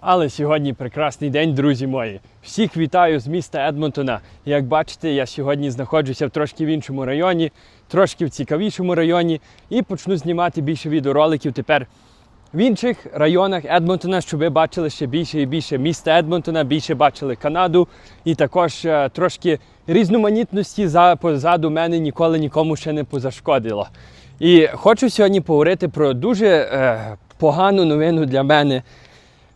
Але сьогодні прекрасний день, друзі мої. Всіх вітаю з міста Едмонтона. Як бачите, я сьогодні знаходжуся в трошки в іншому районі, трошки в цікавішому районі, і почну знімати більше відеороликів тепер в інших районах Едмонтона, щоб ви бачили ще більше і більше міста Едмонтона, більше бачили Канаду і також е, трошки різноманітності за позаду мене ніколи нікому ще не позашкодило. І хочу сьогодні поговорити про дуже е, погану новину для мене.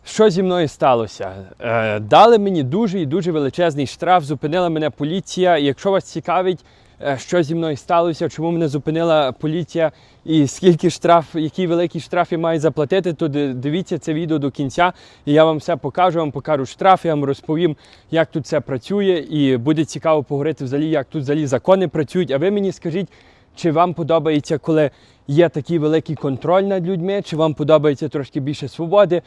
Що зі мною сталося? Е, дали мені дуже і дуже величезний штраф, зупинила мене поліція. Якщо вас цікавить, е, що зі мною сталося, чому мене зупинила поліція і скільки штраф, який великий штраф я маю заплатити, то дивіться це відео до кінця, і я вам все покажу, вам покажу штраф, я вам розповім, як тут це працює, і буде цікаво поговорити взагалі, як тут взагалі закони працюють. А ви мені скажіть, чи вам подобається, коли є такий великий контроль над людьми, чи вам подобається трошки більше свободи?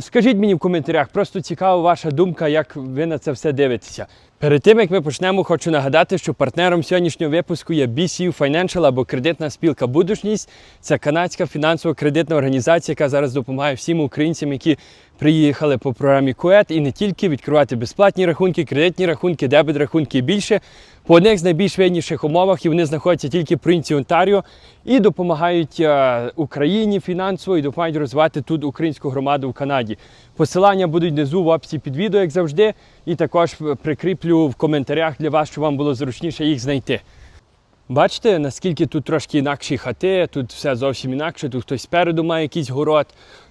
Скажіть мені в коментарях, просто цікава ваша думка, як ви на це все дивитеся. Перед тим як ми почнемо, хочу нагадати, що партнером сьогоднішнього випуску є BCU Financial або кредитна спілка Будушність. Це канадська фінансово-кредитна організація, яка зараз допомагає всім українцям, які приїхали по програмі КУЕТ і не тільки відкривати безплатні рахунки, кредитні рахунки, дебет рахунки і більше по одних з найбільш вигідніших умовах, і вони знаходяться тільки в провінції Онтаріо і допомагають е, Україні фінансово і допомагають розвивати тут українську громаду в Канаді. Посилання будуть внизу в описі під відео, як завжди, і також прикріплю в коментарях для вас, щоб вам було зручніше їх знайти. Бачите, наскільки тут трошки інакші хати, тут все зовсім інакше, тут хтось спереду має якийсь город.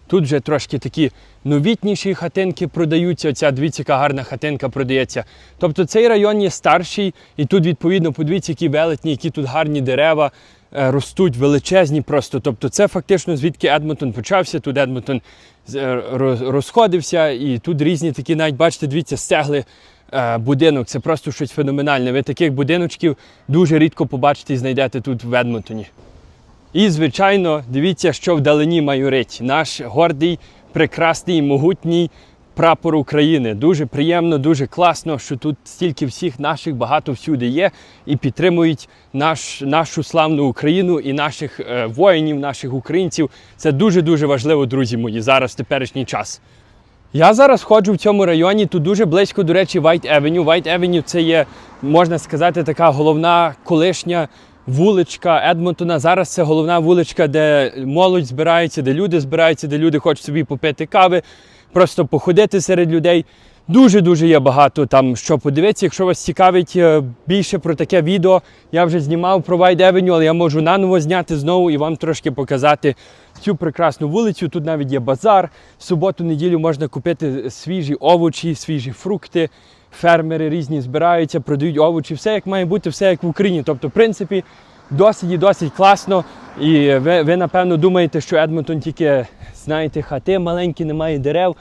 Тут вже трошки такі новітніші хатинки продаються. Оця дивіться, яка гарна хатинка продається. Тобто цей район є старший, і тут, відповідно, подивіться, які велетні, які тут гарні дерева е, ростуть, величезні просто. Тобто, це фактично звідки Едмонтон почався. Тут Едмонтон е, роз- розходився, і тут різні такі, навіть бачите, дивіться, стегли е, будинок. Це просто щось феноменальне. Ви таких будиночків дуже рідко побачите і знайдете тут в Едмонтоні. І, звичайно, дивіться, що вдалині майорить. Наш гордий, прекрасний, могутній прапор України. Дуже приємно, дуже класно, що тут стільки всіх наших багато всюди є і підтримують наш, нашу славну Україну і наших е, воїнів, наших українців. Це дуже-дуже важливо, друзі мої, зараз в теперішній час. Я зараз ходжу в цьому районі, тут дуже близько, до речі, White Avenue. White Avenue це є, можна сказати, така головна колишня вуличка Едмонтона. Зараз це головна вуличка, де молодь збирається, де люди збираються, де люди хочуть собі попити кави, просто походити серед людей. Дуже-дуже є багато там що подивитися. Якщо вас цікавить е, більше про таке відео, я вже знімав про White Avenue, але я можу наново зняти знову і вам трошки показати цю прекрасну вулицю. Тут навіть є базар. В суботу-неділю можна купити свіжі овочі, свіжі фрукти. Фермери різні збираються, продають овочі, все як має бути, все як в Україні. Тобто, в принципі, досить і досить класно. І ви, ви напевно думаєте, що Едмонтон тільки, знаєте, хати маленькі, немає дерев.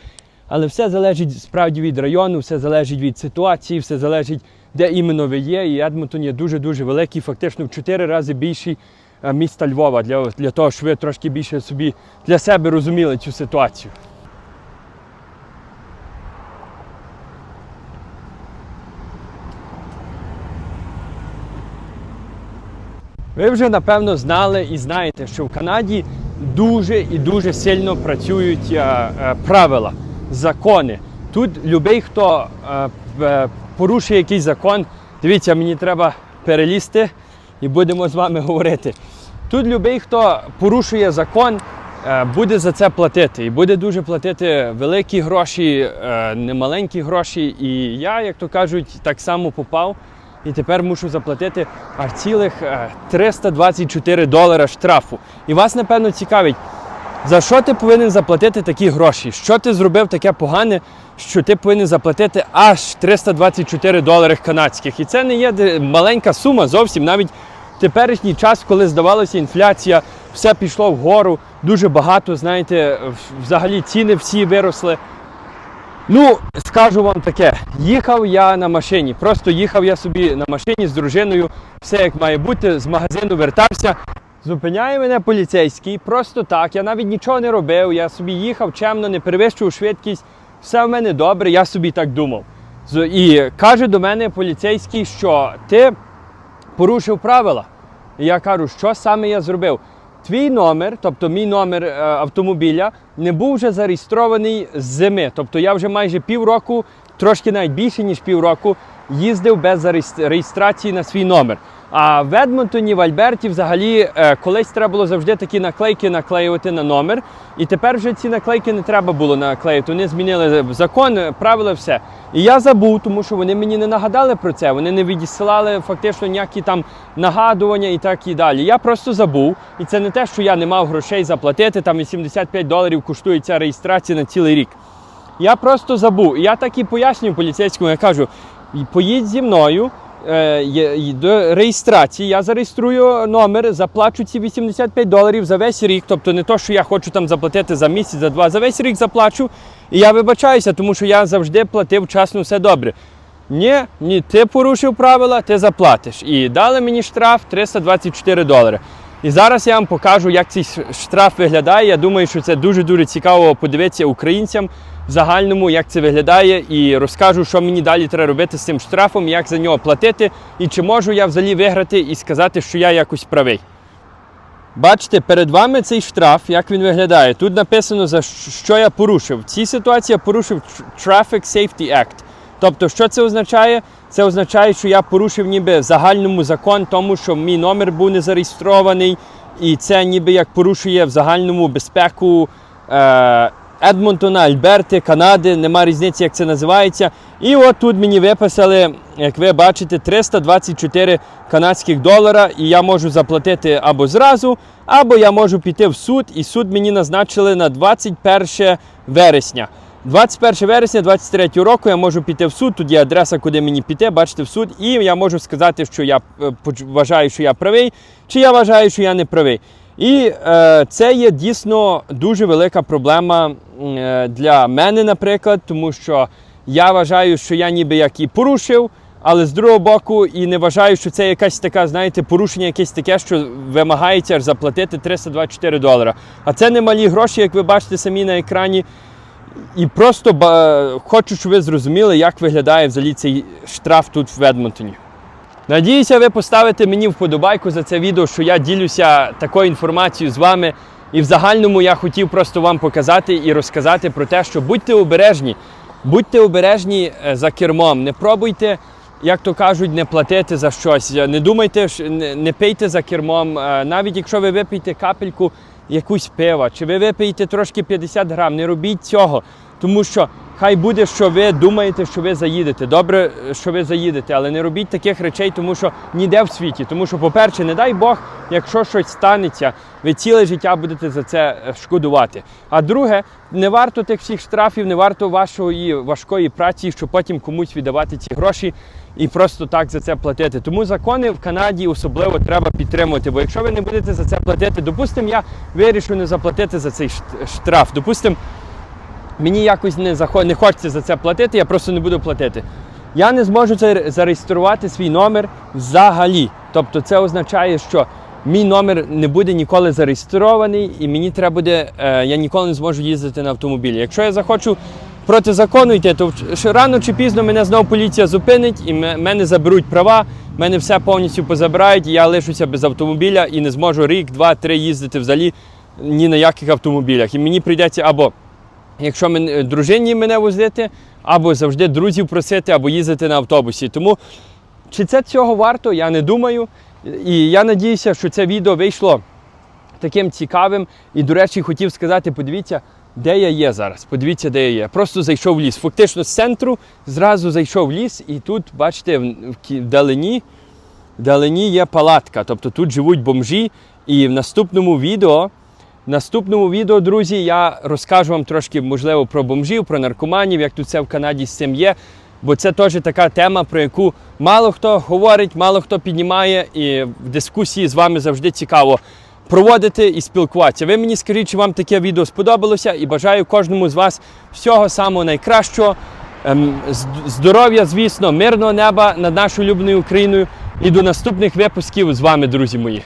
Але все залежить справді від району, все залежить від ситуації, все залежить, де іменно ви є. І Едмонтон є дуже-дуже великий, фактично в 4 рази більший е, міста Львова, для, для того, щоб ви трошки більше собі для себе розуміли цю ситуацію. Ви вже напевно знали і знаєте, що в Канаді дуже і дуже сильно працюють е, е, правила, закони. Тут любий, хто е, е, порушує якийсь закон, дивіться, мені треба перелізти і будемо з вами говорити. Тут любий, хто порушує закон, е, буде за це платити. І буде дуже платити великі гроші, е, немаленькі гроші. І я, як то кажуть, так само попав. І тепер мушу заплатити аж цілих е, 324 долара штрафу. І вас, напевно, цікавить, за що ти повинен заплатити такі гроші? Що ти зробив таке погане, що ти повинен заплатити аж 324 долари канадських? І це не є маленька сума зовсім. Навіть в теперішній час, коли здавалося інфляція, все пішло вгору, дуже багато, знаєте, взагалі ціни всі виросли. Ну, скажу вам таке, їхав я на машині, просто їхав я собі на машині з дружиною, все як має бути, з магазину вертався. Зупиняє мене поліцейський, просто так. Я навіть нічого не робив. Я собі їхав чемно, не перевищував швидкість, все в мене добре, я собі так думав. І каже до мене поліцейський, що ти порушив правила. І я кажу, що саме я зробив? твій номер, тобто мій номер е, автомобіля, не був вже зареєстрований з зими. Тобто я вже майже півроку, трошки навіть більше ніж півроку, їздив без реєстрації на свій номер. А в Едмонтоні, в Альберті, взагалі, е, колись треба було завжди такі наклейки наклеювати на номер. І тепер вже ці наклейки не треба було наклеїти. Вони змінили закон, е, правила, все. І я забув, тому що вони мені не нагадали про це. Вони не відісилали фактично ніякі там нагадування і так і далі. Я просто забув. І це не те, що я не мав грошей заплатити. Там 85 доларів коштує ця реєстрація на цілий рік. Я просто забув. І я так і пояснюю поліцейському, я кажу: поїдь зі мною. Е, До реєстрації я зареєструю номер, заплачу ці 85 доларів за весь рік. Тобто не то, що я хочу там заплатити за місяць, за два, за весь рік заплачу. І я вибачаюся, тому що я завжди платив вчасно все добре. Ні, ні, ти порушив правила, ти заплатиш. І дали мені штраф 324 долари. І зараз я вам покажу, як цей штраф виглядає. Я думаю, що це дуже-дуже цікаво подивитися українцям загальному, як це виглядає, і розкажу, що мені далі треба робити з цим штрафом, як за нього платити, і чи можу я взагалі виграти і сказати, що я якось правий. Бачите, перед вами цей штраф, як він виглядає. Тут написано, за що я порушив. В цій ситуації я порушив Traffic Safety Act. Тобто, що це означає? Це означає, що я порушив ніби загальному закон, тому що мій номер був не зареєстрований, і це ніби як порушує в загальному безпеку е, Едмонтона, Альберти, Канади, нема різниці, як це називається. І от тут мені виписали, як ви бачите, 324 канадських долара, і я можу заплатити або зразу, або я можу піти в суд, і суд мені назначили на 21 вересня. 21 вересня 23 року я можу піти в суд. Тут є адреса, куди мені піти, бачите в суд, і я можу сказати, що я е, вважаю, що я правий, чи я вважаю, що я не правий. І е, це є дійсно дуже велика проблема е, для мене, наприклад, тому що я вважаю, що я ніби як і порушив, але з другого боку, і не вважаю, що це якась така, знаєте, порушення якесь таке, що вимагається заплатити 324 долара. А це не малі гроші, як ви бачите самі на екрані. І просто хочу, щоб ви зрозуміли, як виглядає взагалі цей штраф тут в Едмонтоні. Надіюся, ви поставите мені вподобайку за це відео, що я ділюся такою інформацією з вами. І в загальному я хотів просто вам показати і розказати про те, що будьте обережні, будьте обережні е, за кермом, не пробуйте, як то кажуть, не платити за щось. Не думайте, не, не пийте за кермом. Е, Навіть якщо ви вип'єте капельку якусь пива, чи ви вип'єте трошки 50 грам, не робіть цього. Тому що хай буде, що ви думаєте, що ви заїдете. Добре, що ви заїдете, але не робіть таких речей, тому що ніде в світі. Тому що, по-перше, не дай Бог, якщо щось станеться, ви ціле життя будете за це е, шкодувати. А друге, не варто тих всіх штрафів, не варто вашої важкої праці, щоб потім комусь віддавати ці гроші і просто так за це платити. Тому закони в Канаді особливо треба підтримувати. Бо якщо ви не будете за це платити, допустимо, я вирішу не заплатити за цей штраф. Допустимо, мені якось не захо... не хочеться за це платити, я просто не буду платити. Я не зможу зареєструвати свій номер взагалі. Тобто це означає, що мій номер не буде ніколи зареєстрований, і мені треба буде, е, я ніколи не зможу їздити на автомобілі. Якщо я захочу проти закону йти, то рано чи пізно мене знову поліція зупинить і мене заберуть права, мене все повністю позабирають, і я лишуся без автомобіля і не зможу рік, два, три їздити взагалі ні на яких автомобілях. І мені прийдеться або якщо мен, е, дружині мене возити, або завжди друзів просити, або їздити на автобусі. Тому чи це цього варто, я не думаю. І я надіюся, що це відео вийшло таким цікавим. І, до речі, хотів сказати, подивіться, де я є зараз. Подивіться, де я є. Просто зайшов в ліс. Фактично з центру зразу зайшов в ліс, і тут, бачите, вдалині, вдалині є палатка. Тобто тут живуть бомжі. І в наступному відео. Наступному відео, друзі, я розкажу вам трошки, можливо, про бомжів, про наркоманів, як тут це в Канаді з цим є. Бо це теж така тема, про яку мало хто говорить, мало хто піднімає, і в дискусії з вами завжди цікаво проводити і спілкуватися. Ви мені скажіть, чи вам таке відео сподобалося, і бажаю кожному з вас всього самого найкращого. Ем, Здоров'я, звісно, мирного неба над нашою улюбленою Україною. І до наступних випусків з вами, друзі мої.